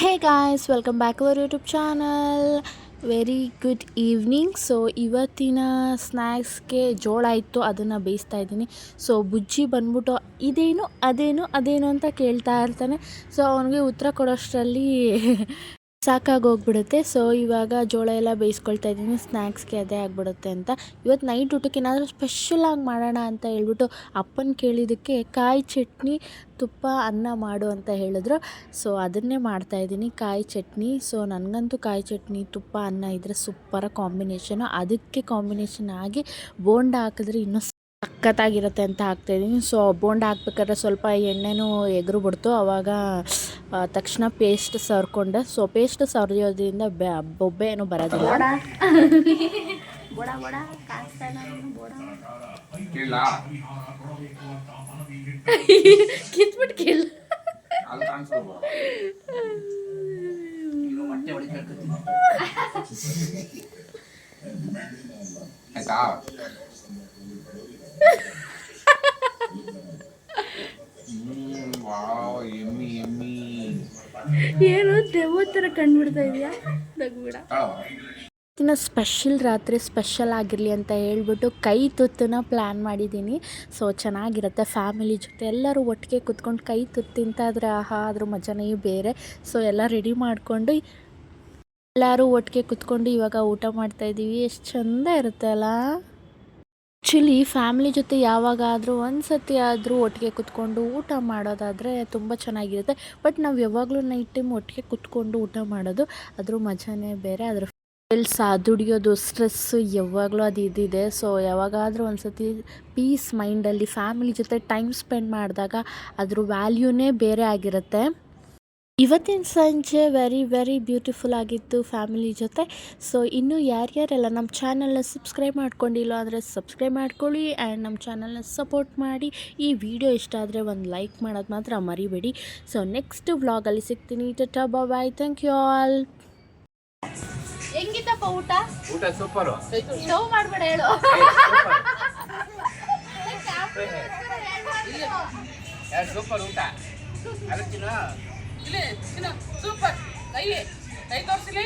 Hey guys welcome back our YouTube channel very good evening so ಇವತ್ತಿನ ಸ್ನ್ಯಾಕ್ಸ್ಗೆ ಜೋಳ ಇತ್ತು, ಅದನ್ನು ಬೇಯಿಸ್ತಾ ಇದ್ದೀನಿ. ಸೊ ಬುಜ್ಜಿ ಬಂದ್ಬಿಟ್ಟು ಇದೇನು, ಅದೇನು ಅದೇನು ಅಂತ ಕೇಳ್ತಾ ಇರ್ತಾನೆ. ಸೊ ಅವನಿಗೆ ಉತ್ತರ ಕೊಡೋಷ್ಟರಲ್ಲಿ ಸಾಕಾಗೋಗ್ಬಿಡುತ್ತೆ. ಸೊ ಇವಾಗ ಜೋಳ ಎಲ್ಲ ಬೇಯಿಸ್ಕೊಳ್ತಾ ಇದ್ದೀನಿ. ಸ್ನ್ಯಾಕ್ಸ್ಗೆ ಅದೇ ಆಗಿಬಿಡುತ್ತೆ ಅಂತ. ಇವತ್ತು ನೈಟ್ ಊಟಕ್ಕೆ ಏನಾದರೂ ಸ್ಪೆಷಲಾಗಿ ಮಾಡೋಣ ಅಂತ ಹೇಳ್ಬಿಟ್ಟು ಅಪ್ಪನ ಕೇಳಿದ್ದಕ್ಕೆ ಕಾಯಿ ಚಟ್ನಿ, ತುಪ್ಪ, ಅನ್ನ ಮಾಡು ಅಂತ ಹೇಳಿದ್ರು. ಸೊ ಅದನ್ನೇ ಮಾಡ್ತಾ ಇದ್ದೀನಿ. ಕಾಯಿ ಚಟ್ನಿ. ಸೊ ನನಗಂತೂ ಕಾಯಿ ಚಟ್ನಿ, ತುಪ್ಪ, ಅನ್ನ ಇದ್ದರೆ ಸೂಪರ ಕಾಂಬಿನೇಷನು ಅದಕ್ಕೆ ಕಾಂಬಿನೇಷನ್ ಆಗಿ ಬೋಂಡ ಹಾಕಿದ್ರೆ ಇನ್ನೂ ಸಖತ್ತಾಗಿರುತ್ತೆ ಅಂತ ಹಾಕ್ತಾಯಿದ್ದೀನಿ. ಸೊ ಬೋಂಡ ಹಾಕ್ಬೇಕಾದ್ರೆ ಸ್ವಲ್ಪ ಎಣ್ಣೆನೂ ಎಗರು ಬಿಡ್ತು. ಆವಾಗ ತಕ್ಷಣ ಪೇಸ್ಟ್ ಸರ್ಕೊಂಡೆ. ಸೊ ಪೇಸ್ಟ್ ಸರ್ಯೋದ್ರಿಂದ ಬೆ ಬೊಬ್ಬೆ ಏನು ಬರೋದಿಲ್ಲ. ಕೇಳ ಕಿತ್ಬಿಟ್ಟು ಆಯ್ತಾ? ಏನು ದೆವ್ವ ಥರ ಕಂಡುಬಿಡ್ತಾ ಇದೆಯಾ? ನಗ್ಬಿಡ. ಇವತ್ತಿನ ಸ್ಪೆಷಲ್ ರಾತ್ರಿ ಸ್ಪೆಷಲ್ ಆಗಿರಲಿ ಅಂತ ಹೇಳ್ಬಿಟ್ಟು ಕೈ ತುತ್ತನ್ನ ಪ್ಲ್ಯಾನ್ ಮಾಡಿದ್ದೀನಿ. ಸೊ ಚೆನ್ನಾಗಿರುತ್ತೆ ಫ್ಯಾಮಿಲಿ ಜೊತೆ. ಎಲ್ಲರೂ ಒಟ್ಟಿಗೆ ಕುತ್ಕೊಂಡು ಕೈ ತುತ್ತು ತಿಂತಾದ್ರೆ ಆಹಾ ಅದ್ರ ಮಜಾನೇ ಬೇರೆ. ಸೊ ಎಲ್ಲ ರೆಡಿ ಮಾಡಿಕೊಂಡು ಎಲ್ಲರೂ ಒಟ್ಟಿಗೆ ಕುತ್ಕೊಂಡು ಇವಾಗ ಊಟ ಮಾಡ್ತಾಯಿದ್ದೀವಿ ಎಷ್ಟು ಚಂದ ಇರುತ್ತೆ ಅಲ್ಲ ಆ್ಯಕ್ಚುಲಿ ಫ್ಯಾಮಿಲಿ ಜೊತೆ ಯಾವಾಗಾದರೂ ಒಂದು ಸತಿ ಆದರೂ ಒಟ್ಟಿಗೆ ಕುತ್ಕೊಂಡು ಊಟ ಮಾಡೋದಾದರೆ ತುಂಬ ಚೆನ್ನಾಗಿರುತ್ತೆ. ಬಟ್ ನಾವು ಯಾವಾಗಲೂ ನೈಟ್ ಟೈಮ್ ಒಟ್ಟಿಗೆ ಕುತ್ಕೊಂಡು ಊಟ ಮಾಡೋದು, ಅದ್ರ ಮಜಾನೇ ಬೇರೆ. ಅದ್ರ ಕೆಲಸ ದುಡಿಯೋದು ಸ್ಟ್ರೆಸ್ಸು ಯಾವಾಗಲೂ ಅದು ಇದಿದೆ. ಸೊ ಯಾವಾಗಾದರೂ ಒಂದು ಸತಿ ಪೀಸ್ ಮೈಂಡಲ್ಲಿ ಫ್ಯಾಮಿಲಿ ಜೊತೆ ಟೈಮ್ ಸ್ಪೆಂಡ್ ಮಾಡಿದಾಗ ಅದ್ರ ವ್ಯಾಲ್ಯೂನೇ ಬೇರೆ ಆಗಿರುತ್ತೆ. ಇವತ್ತಿನ ಸಂಜೆ ವೆರಿ ವೆರಿ ಬ್ಯೂಟಿಫುಲ್ ಆಗಿತ್ತು ಫ್ಯಾಮಿಲಿ ಜೊತೆ. ಸೊ ಇನ್ನೂ ಯಾರ್ಯಾರೆಲ್ಲ ನಮ್ಮ ಚಾನಲ್ನ ಸಬ್ಸ್ಕ್ರೈಬ್ ಮಾಡ್ಕೊಂಡಿಲ್ಲ ಅಂದರೆ ಸಬ್ಸ್ಕ್ರೈಬ್ ಮಾಡ್ಕೊಳ್ಳಿ ಆ್ಯಂಡ್ ನಮ್ಮ ಚಾನಲ್ನ ಸಪೋರ್ಟ್ ಮಾಡಿ. ಈ ವಿಡಿಯೋ ಇಷ್ಟ ಆದರೆ ಒಂದು ಲೈಕ್ ಮಾಡೋದು ಮಾತ್ರ ಮರಿಬೇಡಿ. ಸೊ ನೆಕ್ಸ್ಟ್ ವ್ಲಾಗಲ್ಲಿ ಸಿಗ್ತೀನಿ. Tata bye thank you all ಹೆಂಗಿತ್ತಪ್ಪ ಊಟ? ಊಟ ಸೂಪರ್ ಶೋ ಮಾಡಬೇಡ ಹೇಳು. ಸೂಪರ್ ಊಟ? ಇಲ್ಲಿ ಸೂಪರ್ ಕೈ ಕೈ ತೋರಿಸಲಿ.